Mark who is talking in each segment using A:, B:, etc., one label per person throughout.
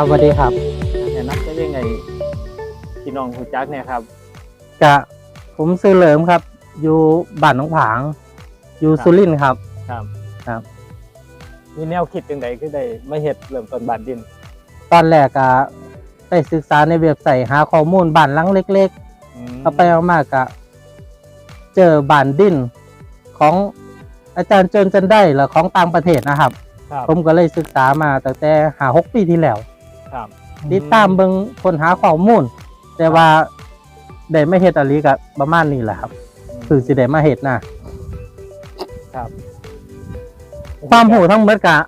A: ครับสวัสดีครับ
B: แนะนำจะยังไงพี่น้องหูจักเนี่ยครับ
A: กะผมซื้อเหลิมครับ อยู่บ้านหนองผาง อยู่
B: ครับ
A: สุรินทร์ครับ
B: ครับ
A: ครับ
B: มีแนวคิดยังไงคือได้ไม่เห็ดเริ่มต้นบานดิน
A: ตอนแรกกะได้ศึกษาในเว็บไซต์หาข้อมูลบ้านหลังเล็ก
B: อืม
A: ๆเอาไปเอามากกะเจอบ้านดินของอาจารย์เจนจันได้หรือของต่างประเทศนะครับ
B: ครับ
A: ผมก็เลยศึกษามาตั้งแต่หาหกปีที่แล้ว
B: ครับ
A: ติดตามเบิงคนหาข้อมูล แต่ว่าได้ไม่เฮ็ดอะไรกับประมาณนี้แหละครับคือสิได้มาเฮ็ดนะครับ ความหูทั้งหมดกะ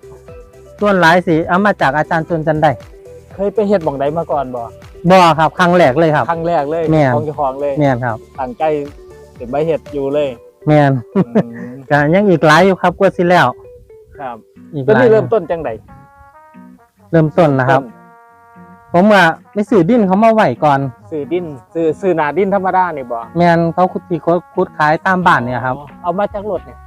A: ส่วนหลายสิเอามาจากอาจารย์จนจันได้
B: เคยไปเห็ดบ่องใดมาก่อนบ่
A: บ่ครับครั้งแรกเลยครับ
B: ครั้งแรกเลย
A: แม่น
B: ของเจ้าของเลย
A: แม่นครับ
B: ตั้งใจเป็นใบเห็ดอยู่เลย
A: แม่น
B: อืม
A: ก็ยังอีกหลายอยู่ครับกว่าสิแล้ว
B: ครับ
A: อีก
B: ตอน
A: หลาย
B: นี้เริ่มต้นจังได
A: เริ่มต้นนะครับ ผมว่าไปสื่อดินเขามาไหวก่อน
B: ซื้อดินซื้อซื้อหนาดินธรรมดานี่บ่
A: แม่นเขาคุดที่เขาคุดขายตามบ้านเนี่ยครับ
B: อ๋อเอามาจากรถเนี่ย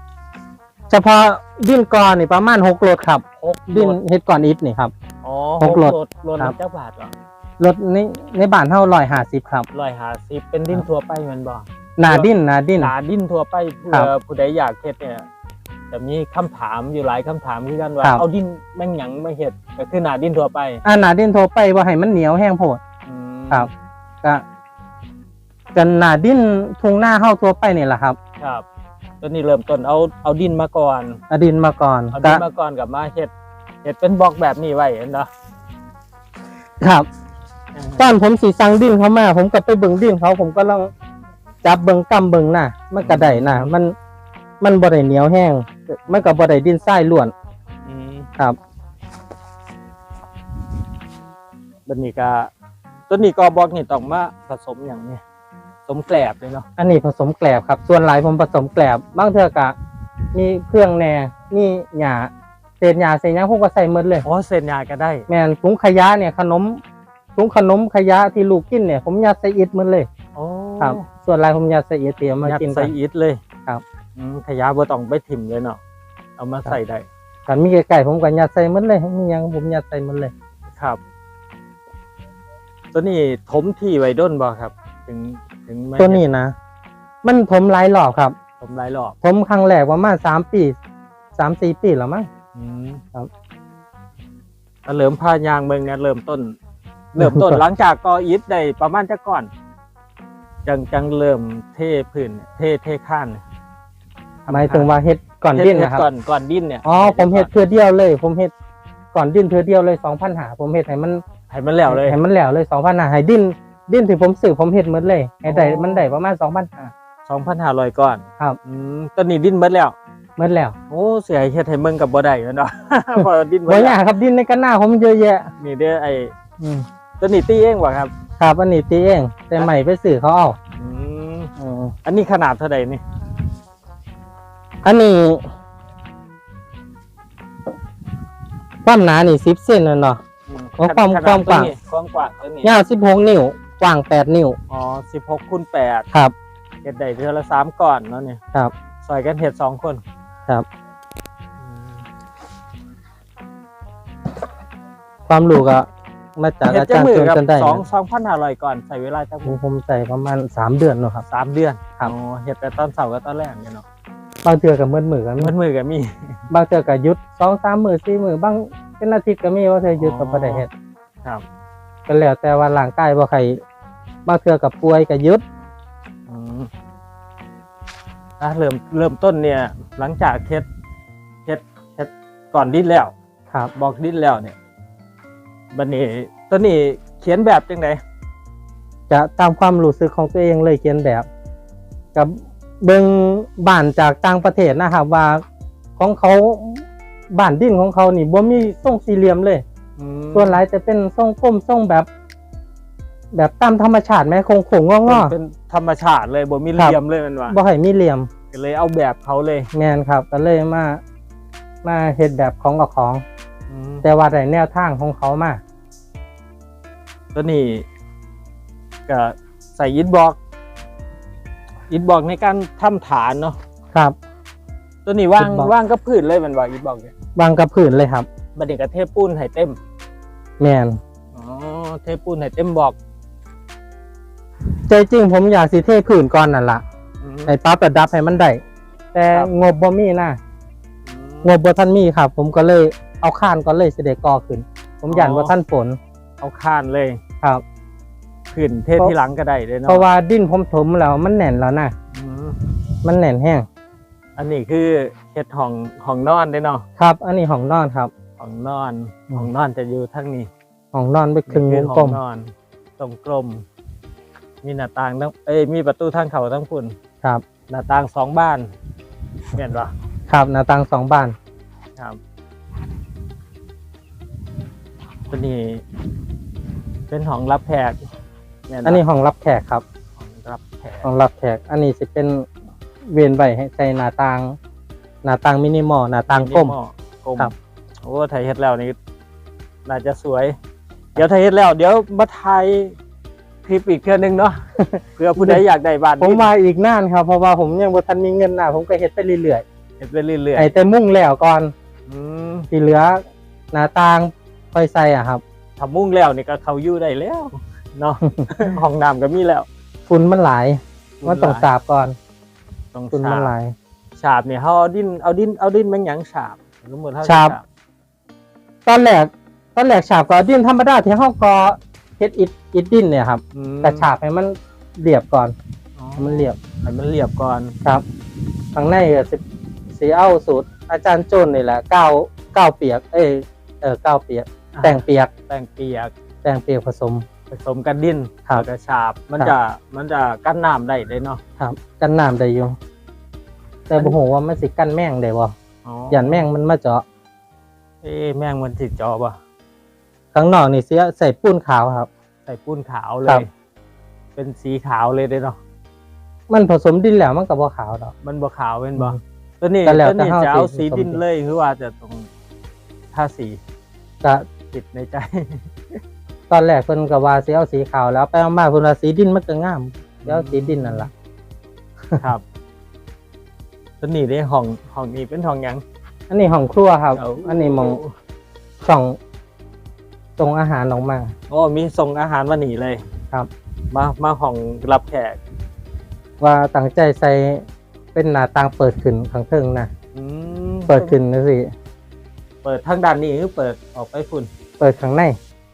A: เฉพาะดินกรนี่ประมาณหกรถครับ
B: หก
A: ดิน
B: รถ
A: เฮ็ดก่อนอิฐนี่ครับ
B: อ๋อ
A: หกรถ
B: รถ
A: ครับ
B: เจ้าบาทเหรอ
A: รถในในบ้านเท่าร้อยห้าสิบครับ
B: ร้อยห้าสิบเป็นดินทั่วไปแมันบ่
A: หนาดินหนาดิน
B: หนาดินทั่วไปเพื่
A: ครั
B: อบ ผู้ใดอยากเฮ็ดเนี่ย จะมีคำถามอยู่หลายคำถามคือกันว่า
A: ครับ
B: เอาดินแม่งหยังมาเฮ็ดก็คือหนาดินทั่วไป
A: อ่าหนาดินโทรไปว่าให้มันเหนียวแห้งโพด
B: อืม
A: ครับก็กันหนาดินทุ่งหน้าเข้าทั่วไปนี่แหละครับ
B: ครับตอนนี้เริ่มต้นเอาเอาดินมาก่อน
A: เอาดินมาก่อน
B: เอา
A: ก็
B: ดินมาก่อนกับมาเฮ็ดเฮ็ดเป็นบล็อกแบบนี้ไว้เห็นเนาะ
A: ครับตอนผมสีสั่งดินเขามา ผมก็ไปเบิ่งดินเขาผมก็ลองจับเบิ่งกำเบิ่งหน้ามันก็ได้นะมันมันบ่ได้เหนียวแห้ง มันก็บ่ได้ดินทรายล้วน
B: อืม
A: ครับ
B: บัดนี้ก็ตัวนี้ก็บล็อกนี่ต้องมาผสมอย่างนี้ผสมแกลบเลยเนาะ
A: อันนี้ผสมแกลบครับ ส่วนหลายผมผสมแกลบบางเทื่อกะ มีเครื่องแหน่มีหญ้าเศษหญ้าเศษหยังพวกก็ใส่หมดเลย
B: อ๋อเส้นยาก็ได้
A: แม่นถุงขยะเนี่ยขนมถุงขนมขยะที่ลูกกินเนี่ย ผมยัดใส่อิฐหมันเลย
B: โอ้
A: ครับ ส่วนหลายผมยัดใส่อิฐเตรียมมา
B: ยัด
A: กินกั
B: ใส่
A: น
B: อีทเลย
A: ครับ
B: อืมขยะบ่ต้องไปถิ่มเลยเนาะเอามาใส่ได้
A: กันมีไก่ๆผมก็ยัดใส่หมันเลยมีหยังผมยัดใส่หมันเลย
B: ครับตัวนี้ถมที่ไว้ด้นบ่ครับ ถึงถึงไม่
A: ตัวนี้นะมันผมหลายรอบครับ
B: ผมหลายรอบ
A: ผมครั้งแรกประมาณสามปีสามสี่ปีแล้วมั้ง
B: อืม
A: ครับ
B: แล้วเริ่มพายางเมืองเนี่ยเริ่มต้น เริ่มต้นหลังจากกออีทได้ประมาณจะก่อน จังจังเริ่มเทพื้นเนี่ยเทเทข้านเนี่ย
A: หมายถึงว่าเฮ็ดก่อนดิ้น
B: เฮ็
A: นะครับ
B: ก่อนก่อนดิ้นเนี่ย
A: อ๋อผมเฮ็ดเพื่อเดียวเลย ผมเฮ็ดก่อนดิ้นเพื่อเดียวเลยสองพันหาผมเฮ็ดให้มัน
B: ให้มันแล้วเลย
A: ให้มันแล้วเลยสองพันหาให้ดิ้นดิ้นที่ผมซื้อผมเฮ็ดหมดเลยให้ได้
B: อ๋อ
A: มันได้ประมาณสองพันหา
B: สองพันห้าร้อยก่อน
A: ครับ
B: อืมตอนนี้ดิ้นเบิดแล้ว
A: หมดแล้ว
B: โอ้เสียเฮ็ดให้เมืองกับบ่ได้แล้วเนาะพอดิ้นเบิ
A: บ่
B: ด
A: อ
B: แล้
A: ยาวกครับดิ้นในกันหน้าผมเยอะแยะ
B: นี่เด้อไอ้
A: อืม
B: ตัวนี้ตีเองบ่ครับ
A: ครับอันนี้ตีเอง แต่ใหม่ไปซื้อเขาเอา
B: อืม
A: อืม
B: อันนี้ขนาดเท่าใดนี่
A: อันนี้ความหนานี่สิบเซนน่ะเนาะ
B: อืม
A: อ๋อความ
B: ขนด
A: ความกว้าง
B: ตัวนี้ความกว้างตัวนี้
A: ยาวสิบหกนิ้วกว้างแปดนิ้ว
B: อ๋อสิบหกคูณแปด
A: ครับ
B: เฮ็ดได้เทื่อละสามก่อนเนาะเนี่ย
A: ครับ
B: ซอยกันเฮ็ดสองคน
A: ครับ
B: อืม
A: ความรู้ก็มาจาก
B: เฮ็ด
A: อา
B: จั
A: จารย์
B: มือ
A: ชวน
B: กับ
A: กันได้
B: สอง
A: นะ
B: สองพันห้าร้อยก่อนใส่เวลาจักมือ
A: ผมใส่ประมาณสามเดือนเนาะครับ
B: สามเดือน
A: ครับ
B: อ๋อเฮ็ดแต่ตอนเสาร์กับตอนแรกเนี่ยเนาะ
A: บางเทือกับมือมือกัน
B: มันมือก็มี
A: บางเทือกับยุดสองสามมือสี่มือบางเป็นอาทิตย์ก็มีว่าเธอยุดกับประเดเฮ็ด
B: ครับ
A: ก็แล้วแต่ว่าร่างกายบ่ใครบางเทือกับป่วยกับยุด
B: อืมอะเริ่มเริ่มต้นเนี่ย หลังจากเฮ็ดเฮ็ดเฮ็ดก่อนดิ้นแล้ว
A: ครับ
B: บอกดิ้นแล้วเนี่ยบัดนี้ตัวนี้เขียนแบบจังได
A: จะตามความรู้สึกของตัวเองเลยเขียนแบบ กับ เบิงบ้านจากต่างประเทศนะครับว่าของเขาบ้านดินของเขานี่บ่มีทรงสี่เหลี่ยมเลย
B: อืม
A: ส่วนหลายจะเป็นทรงกลมทรงแบบ แบบตามธรรมชาติไหมโค้งโค้งงอ
B: เป็นธรรมชาติเลยบ่มี
A: ครับ
B: เหลี่ยมเลยแมันว่า
A: ๆบ่ให้มีเหลี่ยม
B: ก็เลยเอาแบบเขาเลย
A: แมนครับ ก็เลยมา มาเฮ็ดแบบของกับของ
B: อืม
A: แต่ว่าได้แนวทางของเขามา
B: ตัวนี้ก็ใส่อิฐบล็อก อิฐบล็อกในการทำฐานเนาะ
A: ครับ
B: ตัวนี้ว่าง
A: อิฐบล็อก
B: ว่างกับพื้นเลยแมันว่าอิฐบล็อกเนี่ยวา
A: งกับผืนเลยครับ
B: บัดนี้ก็เทปูนให้เต็ม
A: แมน
B: อ๋อเทปูนให้เต็มบอก
A: ใจจริงผมอยากสิเทพื้นก่อนนั่นล่ะ
B: อืม
A: ให้ปรับระดับให้มันได้แต่
B: ครับ
A: งบบ่มีนะงบบ่ทันมีครับ ผมก็เลยเอาข้านก่อนเลยสิได้ก่อขึ้น ผมยันว่าท่านฝน
B: เอาข้านเลย
A: ครับ
B: ขึ้นเทศที่หลังก็ได้เลยเนาะ
A: เพราะว่าดินผมถมแล้วมันแน่นแล้วนะ
B: อืม
A: มันแน่นแห้ง
B: อันนี้คือเฮ็ดห้องห้องนอนได้เนาะ
A: ครับ อันนี้ห้องนอนครับ
B: ห้องนอน
A: อืม
B: ห้องนอนจะอยู่ทั้งนี้
A: ห้องนอนไปครึ่งว
B: นี่
A: ง
B: คื
A: กล
B: ห้อ
A: ม
B: งนอนตรงกลม มีหน้าต่างทั้งเอ้ยมีประตูทางเข้าทั้งคุณ
A: ครับ
B: หน้าต่างสองบ้านเห็นปะ
A: ครับหน้าต่างสองบาน
B: ครับตัวนี้เป็นห้องรับแขก แม่ปะ
A: อันนี้ห้องรับแขกครับ
B: ห้องรับแขก
A: ห้องรับแขก อันนี้สิเป็นเวียนไว้ให้ใส่หน้าต่าง หน้าต่างมินิมอลหน้าต่างกลม
B: กลม
A: ครับ
B: โอ้ไทยเฮ็ดแล้วนี่น่าจะสวย เดี๋ยวไทยเฮ็ดแล้ว เดี๋ยวมาถ่ายคลิปอีกเทื่อนึงเนาะ เพื่อผู้ใดอยากได้บ้าน
A: ผมมาอีกนานครับ เพราะว่าผมยังบ่ทันมีเงินนะผมก็เฮ็ดไปเรื่อย
B: เฮ็ดไปเรื่อย
A: ๆไอ้แต่มุ่งแล้วก่อน
B: ๆอืม
A: ที่เหลือหน้าต่างค่อยใส่อะครับ
B: ถ้ามุ่งแล้วนี่ก็เข้าอยู่ได้แล้ว เนาะ ห้องน้ำก็มีแล้ว
A: ฝุ่นมันหลายมันต้องสาบก่อน
B: ต้อง
A: ฝุ่นมันหลาย
B: ฉาบเนี่ยเขาเอาดินเอาดินเอาดินแมงหยังฉาบสมมติเฮ
A: ฉาบ ตอนแรกตอนแรกฉาบก็ดินธรรมดาที่ห้องกอเฮ็ดอิฐอิฐดินเนี่ยครับ
B: อืม
A: แต่ฉาบให้มันเรียบก่อน
B: อ๋อ
A: ให้มันเรียบ
B: ให้มันเรียบก่อน
A: ครับข้างในก็สิสีเอาสูตรอาจารย์โจนนี่แหละก้าวก้าวเปียก เอ้ยเออก้าวเปียก แต่งเปียก
B: แต่งเปียก
A: แต่งเปียกผสม
B: ผสมกันดิน
A: ครับ
B: แล้วก็ฉาบ มัน
A: ครับ
B: จะมันจะกั้นน้ำได้เลยเนาะ
A: ครับ กันน้ำได้อยู่แต่บ่ฮู้ว่ามันสิกันแม่งได้บ่
B: อ๋อ
A: ยันแม่งมันมาเจาะ
B: เอ๊ะแมงมันจิจอป่ะ
A: ข้างนอกนี่เสียใส่ปูนขาวครับ
B: ใส่ปูนขาวเล
A: ครั
B: ย
A: บ
B: เป็นสีขาวเลยเด้เนาะ
A: มันผสมดินแล้วมันก็บ่ขาวดอก
B: มันบ่ขาวเป็นบ่
A: อืม
B: ตัวนี้
A: แต่แล้ว
B: ตัวนี้
A: แต่เฮา
B: จะเอา
A: สี
B: สี
A: ผสม
B: ดินเลยหรือว่าจะตรงท่าสี
A: ก็
B: ติดในใจ
A: ตอนแรกเพิ่นก็ว่าสิเอาสีขาวแล้วไปมาๆเพิ่นว่าสีดินมันก็งามเดี๋ยวสีดินนั่นล่ะ
B: ครับตัวนี้ได้ห้องห้องนี้เป็นห้องหยัง
A: อันนี้ห้องครัวครับ
B: เอา
A: อันนี้หมองช่องตรงอาหารออกมา
B: โอ้มีส่งอาหารมาหนีเลย
A: ครับ
B: มามาห้องรับแขก
A: ว่าตั้งใจใส่เป็นหน้าต่างเปิดขึ้นข้างเทิงนะ
B: อืม
A: เปิดขึ้นนะสิ
B: เปิดทางด้านนี้หรือเปิดออกไปฝุ่น
A: เปิดข้างใน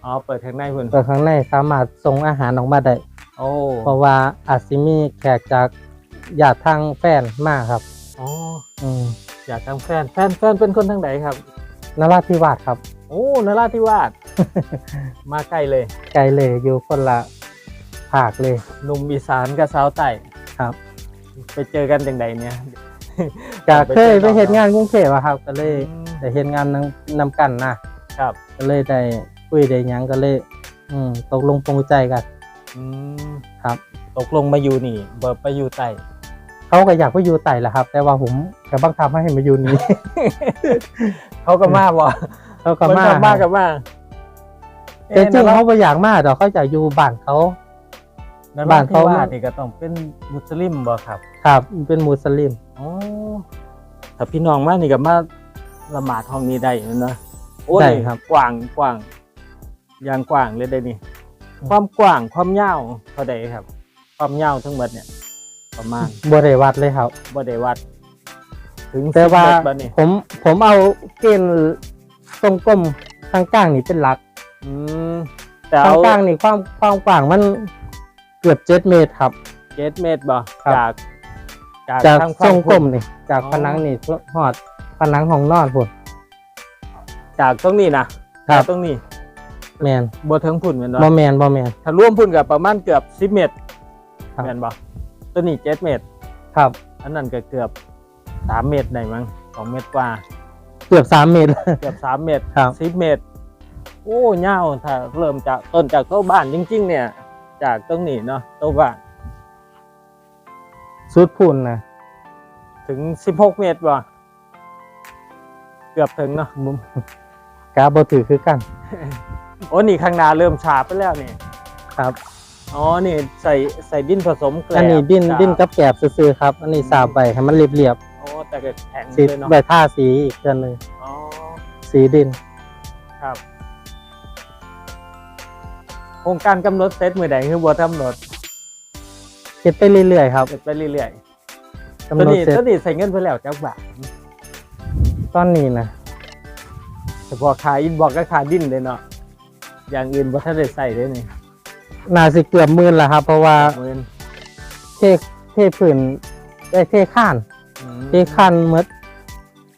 B: อ๋อเปิดทางในฝุ่น
A: เปิดข้างในสามารถส่งอาหารออกมาได้
B: โอ้
A: เพราะว่าอาจสิมีแขกจากญาติทางแฟนมาครับ
B: อ๋อ
A: อืม
B: อยากทางแฟนแฟนแฟนเป็นคนทางไหนครับ
A: นราธิวาสครับ
B: โอ้นราธิวาสมาใกล้เลย
A: ไกลเลยอยู่คนละภาคเลย
B: หนุ่มอีสานกับสาวใต้
A: ครับ
B: ไปเจอกันจังใดเนี่ย
A: ก็เคยไปเห็นงานกรุงเทพอะครับ ก็เลย
B: อืม
A: ได้เห็นงานนำนำกันนะครับ ก็เลยได้ คุยได้หยังก็เลย อืมตกลงปรงใจกัน
B: อืม
A: ครับ
B: ตกลงมาอยู่นี่เบิร์ไปอยู่ใต้
A: เขาก็อยากไปอยู่ไต่แหละครับ แต่ว่าผมก็บังคับให้มาอยู่นี้
B: เขาก็มาบ่
A: เขาก็มา
B: เพิ่นมากับมา
A: แต่จริงเขาบ่อยากมาดอกเขาจะอยู่บ้านเขา
B: บ้า
A: บ้านน
B: เขา
A: เขา
B: ว่านี่ก็ต้องเป็นมุสลิมบ่ครับ
A: ครับ เป็นมุสลิม
B: อ๋อถ้าพี่น้องมานี่ก็มาละหมาดห้องนี้ได้เนาะโอ้
A: ได้
B: ย
A: ครับ
B: กว้างกว้าง อย่างกว้างเลยได้นี่ ความกว้างความยาวเท่าใดครับ ความยาวทั้งหมดเนี่ย ประมาณ
A: บริวัดเลยครับ
B: บ่ได้วัด ถึง
A: แต่ว่า
B: 10เมตรบ่นี่
A: ผมผมเอาเกณฑ์ตรงกลมทางกลางนี่เป็นหลัก
B: อืมแต่
A: ทา
B: เอา
A: งกลางนี่ความความกว้างมันเกือบเจ็ดเมตรครับ
B: เจ็ดเมตรบ่
A: ครับ
B: จาก จาก
A: จาก
B: ทาง
A: ท
B: ฝั่
A: รงงกลม
B: พุ่น
A: นี่จาก
B: อ๋อ
A: ผนังนี่หอดผนังของนอนพุ่น
B: จากตรงนี้นะครับ จากตรงนี้
A: แมน
B: บ่ถึงพุ่นแม่น
A: บ่
B: บ่
A: แมนบ่แมน
B: ถ้ารวมพุ่นกับประมาณเกือบ10เมตร
A: ครับ
B: แม่นบ่ตัวนี้7เมตร
A: ครับ
B: อันนั้นก็เกือบ3เมตรได้มั้ง2เมตรกว่า
A: เกือบสามเมตร
B: เกือบ3เมตร
A: ครับ
B: 10เมตร โอ้ยาวถ้าเริ่มจากต้นจากโต๊ะบ้านจริง ๆ เนี่ย จากตรงนี้เนาะโต๊ะบ้าน
A: สุดพุ่นนะ
B: ถึง 16 เมตรบ่เกือบถึงเนาะ
A: กาบ่ถือคือกัน
B: โอ้นี่ข้างหน้าเริ่มฉาบไปแล้วนี่
A: ครับ
B: อ๋อ นี่ใส่ใส่ดินผสมแกลบ
A: อันนี้ดิน
B: ฉาบ
A: ดินกับแกบซื่อๆครับ อันนี้สาบไปให้มันเรียบ
B: โอ้แต่ก็แข็ง
A: ๆสี
B: เลยเนาะ
A: ใบท่าสีอีกเดือนหนึ่ง
B: อ๋อ
A: สีดิน
B: ครับ โครงการกำหนดเซตมือใดคือบ่กำหนด
A: เฮ็ดไปเรื่อยๆครับ
B: เสร็จไปเรื่อยๆ
A: กำ
B: ตัว
A: หนด
B: นี้
A: เสร็จ
B: ตัวนี้ใส่เงินไปแล้วจักบาท
A: ตอนนี้นะ
B: เฉพาะค่าอินบอกกับค่าดิ้นเลยเนาะ อย่างอื่นบ่ทันได้ใส่เลยนี่
A: น่าสิเกือบหมื่นแล้วครับ เพราะว่า
B: หมื่น
A: เทเทพื้นได้เทข้าน
B: อืม
A: เทข้านหมด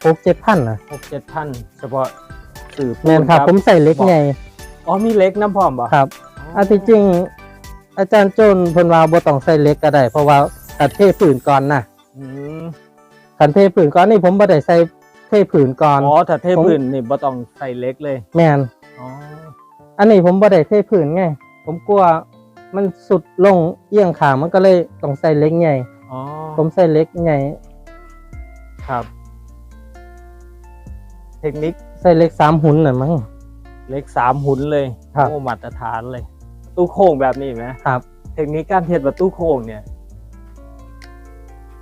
A: หกเจ็ดพันนะ
B: หกเจ็ดพันเฉพาะสื่อปู
A: แม่นครับ ผมใส่เล็ก
B: บอก
A: ไง
B: อ๋อมีเล็กน้ำพร้อมบ่
A: ครับอันที่จริง อาจารย์โจนเพิ่นว่าบ่ต้องใส่เล็กก็ได้ เพราะว่าตัดเทผืนก่อนนะ
B: อืม
A: คันเทผืนก่อนนี่ผมบ่ได้ใส่เทผืนก่อน
B: อ๋อถ้าเท
A: ผม
B: พื้นนี่บ่ต้องใส่เล็กเลย
A: แม่น
B: อ๋อ
A: อันนี้ผมบ่ได้เทผืนไง ผมกลัวมันสุดลงเอียงขางมันก็เลยต้องใส่เล็กใหญ่
B: อ๋อ
A: ผมใส่เล็กใหญ่
B: ครับ เทคนิค
A: ใส่เล็กสามหุ่นน่ะมั้ง
B: เล็กสามหุ่นเลย
A: ครับ
B: โอ้มาตรฐานเลย ตู้โค้งแบบนี้ไหม
A: ครับ
B: เทคนิคการเฮ็ดประตูโค้งเนี่ย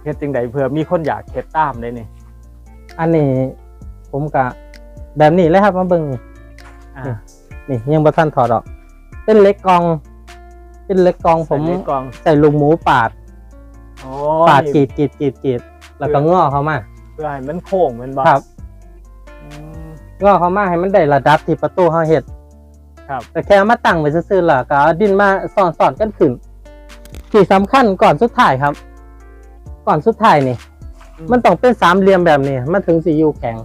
B: เฮ็ดจังไดเผื่อมีคนอยากเฮ็ดตามได้นี่
A: อันนี้ผมกะแบบนี้เลยครับมาเบิ่งนี่
B: อ่า
A: นี่ยังบ่ทันถอดออก เป็นเล็กกอง เป็นเล็กกองผม
B: ใส่เล็กกอง
A: ใส่ลูกหมูปาด
B: โอ้
A: ปาดกรี
B: นี่
A: ดกรีดกรีดกรีดแล้วก็ง้อเขามา
B: เพื่อให้มันโค้งแมันบ่
A: ครับ
B: อืม
A: ง้อเขามาให้มันได้ระดับที่ประตูเขาเฮ็ด
B: ครับ
A: แต่แค่เอามาตั้งไว้ซื่อๆล่ะก็เอาดินมาสอนๆกันขึ้นที่สำคัญก่อนสุดท้ายครับ ก่อนสุดท้ายนี่ มันต้องเป็นสามเหลี่ยมแบบนี้ มันถึงสิอยู่แข็ง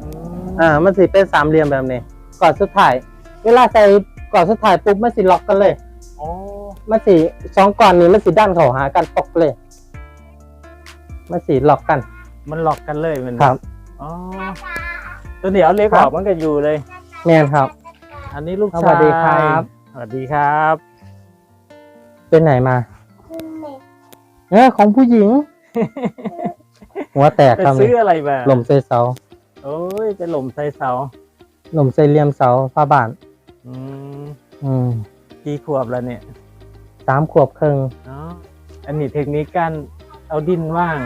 B: อืม
A: อ่า มันสิเป็นสามเหลี่ยมแบบนี้ ก่อนสุดท้าย เวลาใส่ก่อนสุดท้ายปุ๊บมันสิล็อกกันเลย
B: โอ้
A: มันสิสองก่อนนี้มันสิด้านเข้าหากันตกเลย มันสิล็อกกัน
B: มันล็อกกันเลยแมัน
A: ครับ
B: อ๋อตัวนี้เอาเล็ก
A: ครั
B: อบอกมันก็อยู่เลย
A: แม่นครับ
B: อันนี้ลูก
A: ส
B: ชาย
A: วัสดีครับ
B: สวัสดีครับ
A: เป็นไหนมาเออของผู้หญิง หัวแตก
B: ไป
A: ครับ
B: ซื้ออะไรมา
A: ลมใส่เสา
B: โอ้ยเป็นหล่มใส่เสา
A: ลมใส่เหลี่ยมเสาฟ้าบ้าน
B: อืม
A: อืม
B: กี่ขวบแล้วเนี่ย
A: สามขวบครึ่ง
B: เนาะอันนี้เทคนิคการเอาดินว่าง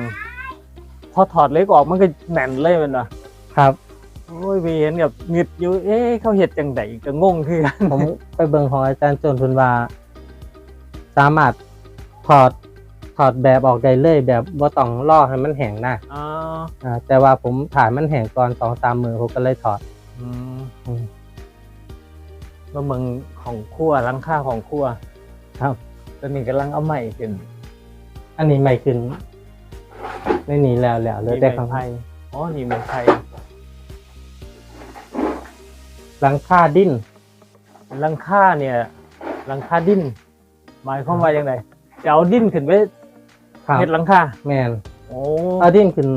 B: พอถอดเล็กออกมันก็แน่นเลยแมันวะ
A: ครับ
B: โอ้ยไปเห็นกับหงึดอยู่ เอ๊ะเขาเห็ดจังไดก็งงคือกัน
A: ผมไปเบิ่งของอาจารย์โจนทุนว่า สามารถถอดถอดแบบออกได้เลย แบบว่าต้องล่อให้มันแห้งนะ
B: อ๋อ
A: อ่าแต่ว่าผมถ่ายมันแห้งก่อนสองสามมือผมก็เลยถอด
B: อืม
A: อืม
B: ว่าเมืองของครั่วหลังค่าของครั่ว
A: ครับ
B: ตอนนี้กำลังเอาใหม่ขึ้น
A: อันนี้ไม่ขึ้นไม่หนีแล้วแล้วเหลยแต่ข้าง
B: ไทยอ๋อนี่เมืองไทย
A: หลังคาดิ้น
B: หลังค่าเนี่ยหลังคาดิ้นหมายความว่าอย่างไรจะเอาดิ้นขึ้นไป
A: ครับ
B: เฮ็ดหลังคา
A: แมน
B: โอ้
A: เอาดิ้นขึ้น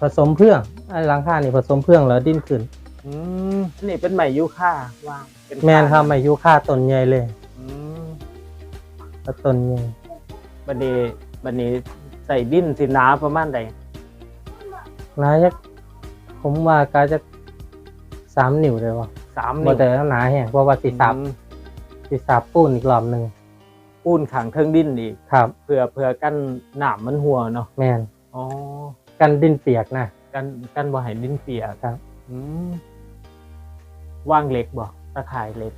A: ผสมเพื่องไอ้หลังคานี่ผสมเพื่องแล้วดิ้นขึ้น
B: อืมนี่เป็นไหมยูค่าว่าง เป็น
A: แมนครับไม่ยุค่าต้นใหญ่เลย
B: อืม
A: แล้วต้นใหญ่
B: บันนี้บันนี้ใส่ดิ้นสิหนาประมาณใด
A: นาจะผมว่ากาจะสามนิ้วเลยวะ
B: สาม
A: บ่
B: นิ้ว
A: แต่หนาแห้งเพราะว่าสีสับ
B: อืม
A: สีสับปูนอีกรอบหนึ่ง
B: ปูนขังเครื่องดิ้นอีก
A: ครับ
B: เพื่อเพื่อกันหนามมันหัวเนาะ
A: แมน
B: อ๋อ
A: กันดินเปียกนะ
B: กันกันบ่ให้ดิ้นเปียก
A: ครับ
B: อืมว่างเหล็กบ่ ตะข่ายเหล็ก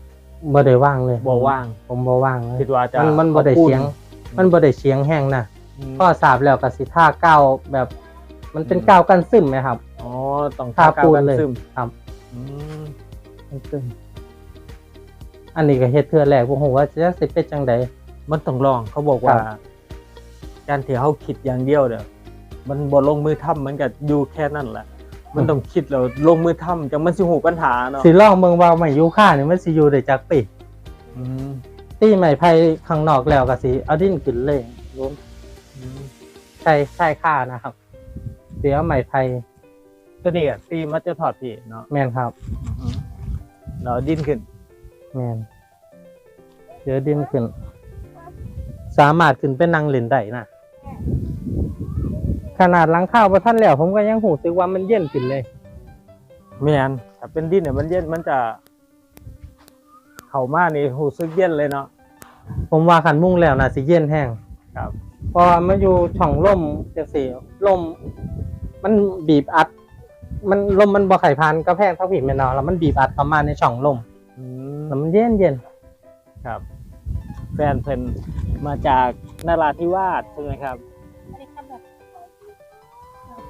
A: บ่ได้ว่างเลย
B: บ่ว่าง
A: ผมบ่ว่างเลย
B: คิดว่าจะ
A: มันมันบ่ได้
B: อาปู
A: เสียง มันบ่ได้เสียงแห้งนะ
B: อืม
A: ก็สาบแล้วกับสิท่าก้าวแบบ มันเป็นก้าวกันซึมไหมครับ
B: อ๋อต้อง
A: ทาปูน
B: กัน
A: เลย
B: ซึม
A: ครับ
B: อืม
A: กันซึมอันนี้ก็เฮ็ดเทื่อแรกบ่ฮู้ว่าจะสิเป็นจังได
B: มันต้องลองเขาบอกว่า
A: ครับ
B: การที่เขาคิดอย่างเดียวเด้อมันบ่ลงมือทำมันก็อยู่แค่นั้นแหละ มันต้องคิดแล้วลงมือทำจังมันสิหูปัญหาเนาะ
A: สิลองเบิ่งว่าไม้ยูคานี่มันสิอยู่ได้จักปี
B: อืม
A: ตีไม้ไผ่ข้างนอกแล้วก็สิเอาดินขึ้นเลยรวม
B: อืม
A: ใช่ใช่ค่านะครับเดี๋ยวไม้ไผ่
B: ตัวนี้อะตีมันจะถอดพี่เนาะ
A: แม่นครับ
B: อืมเราดิ้นขึ้น
A: แม่นเดี๋ยวดินขึ้น สามารถขึ้นเป็นนางเล่นได้นะ ขนาดหลังข้าวประท่านแล้วผมก็ยังหูสึกว่ามันเย็นขึ้นเลย
B: แม่นถ้าเป็นดิ้นเนี่ยมันเย็นมันจะ เข้ามานี่หูซึกเย็นเลยเนาะ
A: ผมว่าขันมุ่งแล้วนะสิเย็นแห้ง
B: ครับ
A: เพอมาอยู่ช่องลมจังสี่ลมมันบีบอัด มันลมมันบ่ไข่พันกระแพงเท่าผีแม่นอนแล้วมันบีบอัดเข้ามาในช่องลม
B: อืม
A: แล้วมันเย็นเย็น
B: ครับ แฟนเพิ่นมาจากนราธิวาสใช่ไหมครับ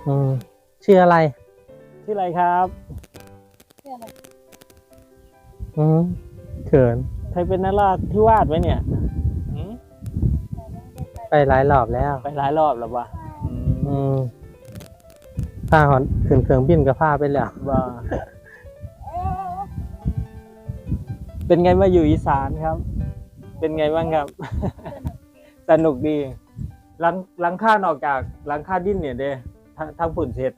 A: อืมชื่ออะไร
B: ชื่ออะไรครับ
C: เพื่ออะไร
A: อืมเขิน
B: ใครเป็นนราธิวาสไว้เนี่ยหืม
A: ไปหลายรอบแล้ว
B: ไปหลายรอบแล้ววะอืม
A: อืมพาหอนขึ้นเครื่องบินก็พาไปแล้ว
B: ว่าเป็นไงมาอยู่อีสานครับ เป็นไงบ้างครับ สนุกดีหลังหลังค่านอกจากหลังค่าดิ้นเนี่ยเด้ ทั้งทั้งฝุ่นเสร็จ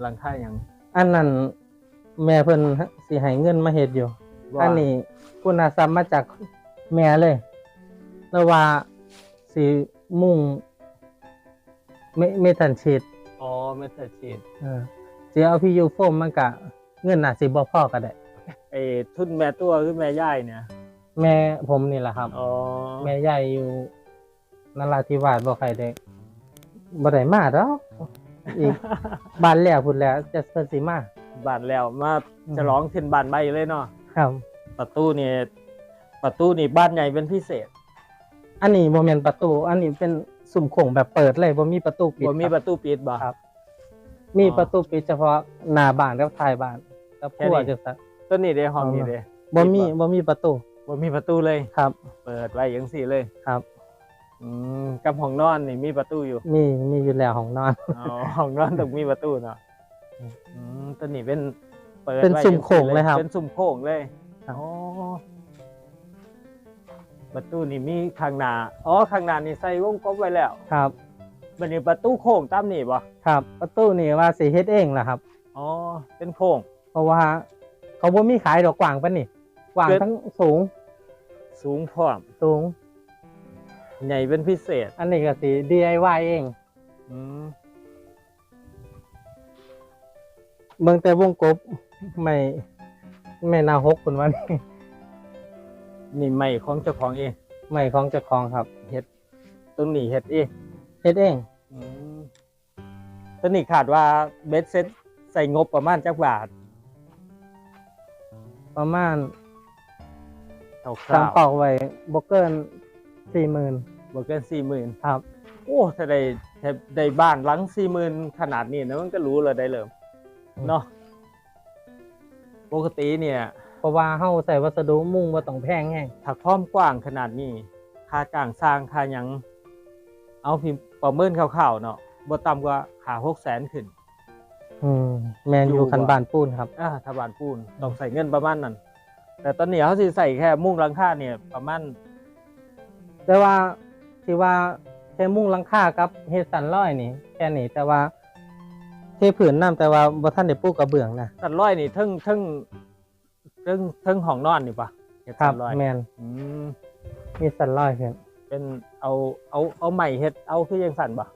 B: หลังค่าอย่าง
A: อันนั้นแม่เพิ่นสิให้เงินมาเฮ็ดอยู่
B: ว่า
A: อันนี้คุณอาซัมมาจากแม่เลย แล้วว่าสิมุ่งไม่ไม่ทันฉีด
B: อ๋อเมทัลชีด
A: เออสิเอาพี่ยูโฟมมันกะเงินน่ะสิบ่พอก็ได้
B: ไอ้ทุนแม่ตัวคือแม่ย่ายเนี่ย
A: แม่ผมนี่แหละครับ
B: อ๋อ
A: แม่ใหญ่อยู่นราธิวาสบ่ใครได้บ่ได้มาดอก อีกบ้านแล้วพุ่นแล้วจะเพิ่นสิมา
B: บานแล้วมา
A: อืม
B: ฉลองขึ้นบานใบเลยเนาะ
A: ครับ
B: ประตูนี่ประตูนี่บ้านใหญ่เป็นพิเศษ
A: อันนี้บ่แม่นประตู อันนี้เป็นสุ่มโข่งแบบเปิดเลยบ่มีประตูปิด
B: บ่มี
A: ค
B: ป
A: รับ
B: ระตูปิดบ่
A: ครับ มีประตูปิดเฉพาะหน้าบ้านกับท้ายบ้านกับ
B: แค่
A: ครัว
B: นี้
A: จังซั่น
B: ตัวนี้เด้ห้อง
A: เอานี้
B: นี้เด้
A: บ่มีบ่มีประตู
B: บ่มีประตูเลย
A: ครับ
B: เปิดไว้อย่างสี่เลย
A: ครับ
B: อืมกับห้องนอนนี่มีประตูอยู่
A: มีมีอยู่แล้วห้องนอน
B: อ๋อห้องนอนต้องมีประตูเนาะ
A: อืม
B: อืมตัวนี้เป็นเปิด
A: เป็น
B: ไว้
A: สุ่ม
B: จั
A: โข่งเลยครับ
B: เป็นสุ่มโค้งเลย
A: ครับ
B: อ๋อประตูนี่มีข้างหน้าอ๋อข้างหน้านี่ใส่วงกบไว้แล้ว
A: ครับ
B: บัดนี้ประตูโค้งตามนี่บ่
A: ครับ ประตูนี่ว่าสิเฮ็ดเองล่ะครับ
B: อ๋อเป็นโค้ง
A: เพราะว่า เขาบ่มีขายดอกกว้างปานนี่กว้าง
B: เกิด
A: ทั้งสูง
B: สูงพร้อม
A: สูง
B: ใหญ่เป็นพิเศษ
A: อันนี้ก็สิ DIY เอง
B: อืม
A: เบิ่งแต่วงกบไม่ไม่น่าหกคนวันนี้
B: นี่ใหม่ของเจ้าของเอง
A: ไม่ของเจ้าของครับ
B: เฮ็ดตรงนี้เฮ็ดเอง
A: เฮ็ดเอง
B: อืมตัวนี้ขาดว่าเบสเซ็ตใส่งบประมาณจักบาท
A: ประมาณ
B: คร่
A: ตั้งา
B: ว
A: เป้าไว้บ่เกิน สี่หมื่น
B: ๆบ่เกินสี่หมื่น
A: ครับ
B: โอ้ถ้าได้ถ้าได้บ้านหลังสี่หมื่นขนาดนี้นะมันก็รู้เลยได้เริ่ม
A: อืม
B: เนาะปกติเนี่ย
A: เพราะว่าเฮาใส่วัสดุมุงบ่ต้องแพงแฮง
B: ถ้าพร้อมกว้างขนาดนี้ ค่าจ้างสร้างค่าหยัง เอาพิมพ์ประเมินคร่าวๆเนาะบ่ต่ำกว่าค่าหกแสนขึ้น
A: อืมแม่นอ
B: อยู่
A: ยู่คัน
B: บ่
A: บ้านปูนครับ
B: อ่าถ้าบ้านปูนต้องใส่เงินประมาณนั้น แต่ตอนนี้เขาสิใส่แค่มุ้งหลังคาเนี่ยประมาณ
A: แต่ว่าที่ว่าแค่มุงหลังคากับเฮ็ดสันร้อยนี่ แค่นี้แต่ว่าเทผืนน้ำแต่ว่าบ่ทันได้ปลูกกระเบื้องนะ
B: สันร้อยนี่เทึ่งเทึ่งเทึ่งเทึ่งห้องนอนนี่ปะเฮ็ด
A: ครั
B: สั
A: บ
B: นร้อย
A: แม่น
B: อืม
A: มีสันร้อยเพิ่น
B: เป็นเอาเอาเอาใหม่เฮ็ดเอาคือยังสันปะ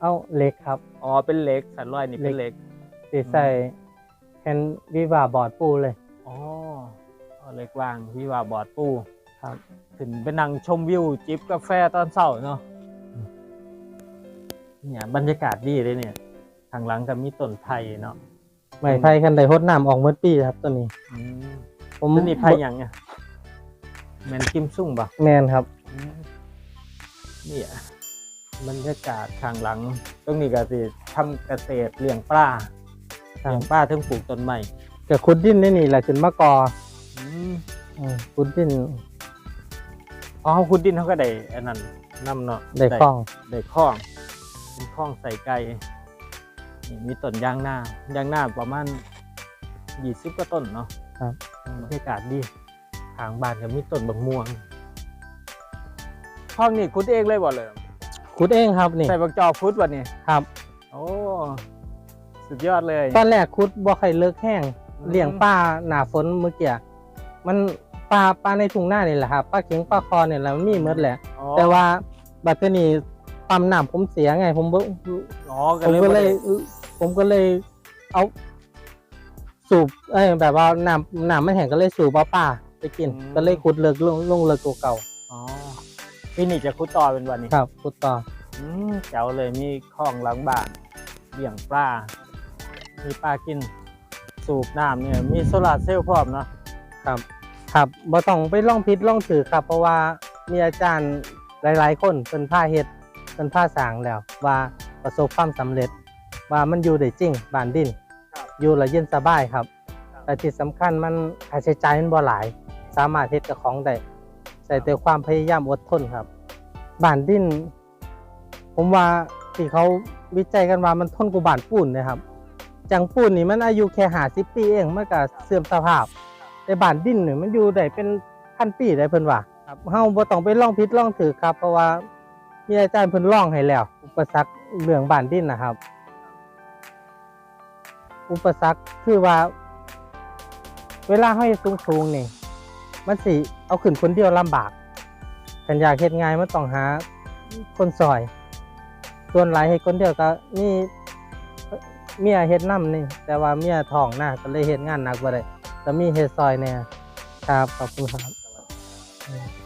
A: เอาเหล็กครับ
B: อ๋อเป็นเหล็กสันร้อยนี่เป็น
A: เห
B: เห
A: ล็
B: ล็
A: ก
B: ก
A: สิใส่แผ่นวิวาบอร์ดปูเลย
B: อ๋อเอาเหล็กวางพี่ว่าบอร์ดปู
A: ครับ
B: ขึ้นไปนั่งชมวิวจิบกาแฟตอนเช้าเนาะเนี่ยบรรยากาศดีเลยเนี่ยทางหลังก็มีต้นไผ่เนาะ
A: ไม้ไผ่คันใดฮดน้ำออกหมดปีครับตัวนี้
B: อืม
A: ผม
B: ตัวนี้ไผ่หยังเนี่ยแมนกิมซุ่งปะ
A: แม่นครับ
B: เนี่ยบรรยากาศทางหลัง ตรงนี้ก็สิทำเกษตรเลี้ยงปลา
A: ครับ
B: เลี้ยงปลาถึงปลูกต้นไม้
A: ก็ขุดดินนี่นี่แหละขึ้นมากอ
B: อืม
A: อืมขุดดิน
B: อ๋อคุณดินเขาก็ได้อันนั้นนํเนาะ
A: ได้คล้อง
B: ได้คล้องเป็นคล้องใส่ไก่นี่มีต้นยางหน้ายางหน้าประมาณยี่สิบกว่าต้นเนาะ
A: ครับ
B: บรรยากาศดีทางบ้านก็มีต้นบักม่วงห้องนี่คุดเองเลยบ่เลย
A: ขุดเองครับนี่
B: ใส่บักจอบคุดวันนี้
A: ครับ
B: โอ้สุดยอดเลย
A: ตอนแรกขุดบ่ค่อยเลิกแห้ง
B: อืม
A: เลี้ยงปลาหน้าฝนเมื่อกี้มัน ปลาปลาในทุ่งนานี่แหละครับปลาเข็งปลาคอเนี่ยแหละมันมีหมดแหละ
B: อ๋อ
A: แต่ว่าบัดเทอนี้ปั๊มน้ำผมเสียไง ผมบ่
B: อ๋อ
A: ผมก็เลย
B: บ่ได้
A: ผมก็เลยเอาสูบเอ้ยแบบว่าน้ำน้ำไม่แห้งก็เลยสูบเอาปลาไปกินก็เลยขุดเลิกลงลงเลิกตัวเก่า
B: อ๋อพี่นี่จะคุดต่อเป็นวันนี้
A: ครับขุดต่อ
B: อืมแจ๋วเลยมีคลองหลังบ้านเลี้ยงปลา มีปลากิน สูบน้ำเนี่ย มีโซลาร์เซลล์พร้อมเนาะ
A: ครับ ครับบ่ต้องไปล่องพิษล่องถือครับ เพราะว่ามีอาจารย์หลาย ๆ คนเป็นผ้าเฮ็ดเป็นผ้าสร้างแล้ว ว่าประสบความสำเร็จ ว่ามันอยู่ได้จริงบ้านดิน
B: ครับ
A: อยู่และเย็นสบายครับ
B: ครับ
A: แต่ที่สำคัญมันค่าใช้จ่ายมันบ่หลาย สามารถเฮ็ดกับของได้ใส่แต่ความพยายามอดทนครับบ้านดิน ผมว่าที่เขาวิจัยกันว่ามันทนกว่าบ้านปูนนะครับจังปูนนี่มันอายุแค่50ปีเองมันก็เสื่อมสภาพ แต่บ้านดินนี่มันอยู่ได้เป็นพันปีได้เพิ่นว่าครับเฮาบ่ต้องไปลองผิดลองถือครับ เพราะว่ามีอาจารย์เพิ่นลองให้แล้ว อุปสรรคเรื่องบ้านดินนะครับ อุปสรรคคือว่า เวลาเฮาเฮ็ดสูงๆนี่ มันสิเอาขึ้นคนเดียวลำบากกันอยากเฮ็ดง่ายมันต้องหาคนซอย ส่วนหลายเฮ็ดคนเดียวก็มีเมียเฮ็ดนำนี่ แต่ว่าเมียท้องนะก็เลยเฮ็ดงานหนักบ่ได้ ก็มีเฮดซอยเนี่ยครับขอบคุณครับ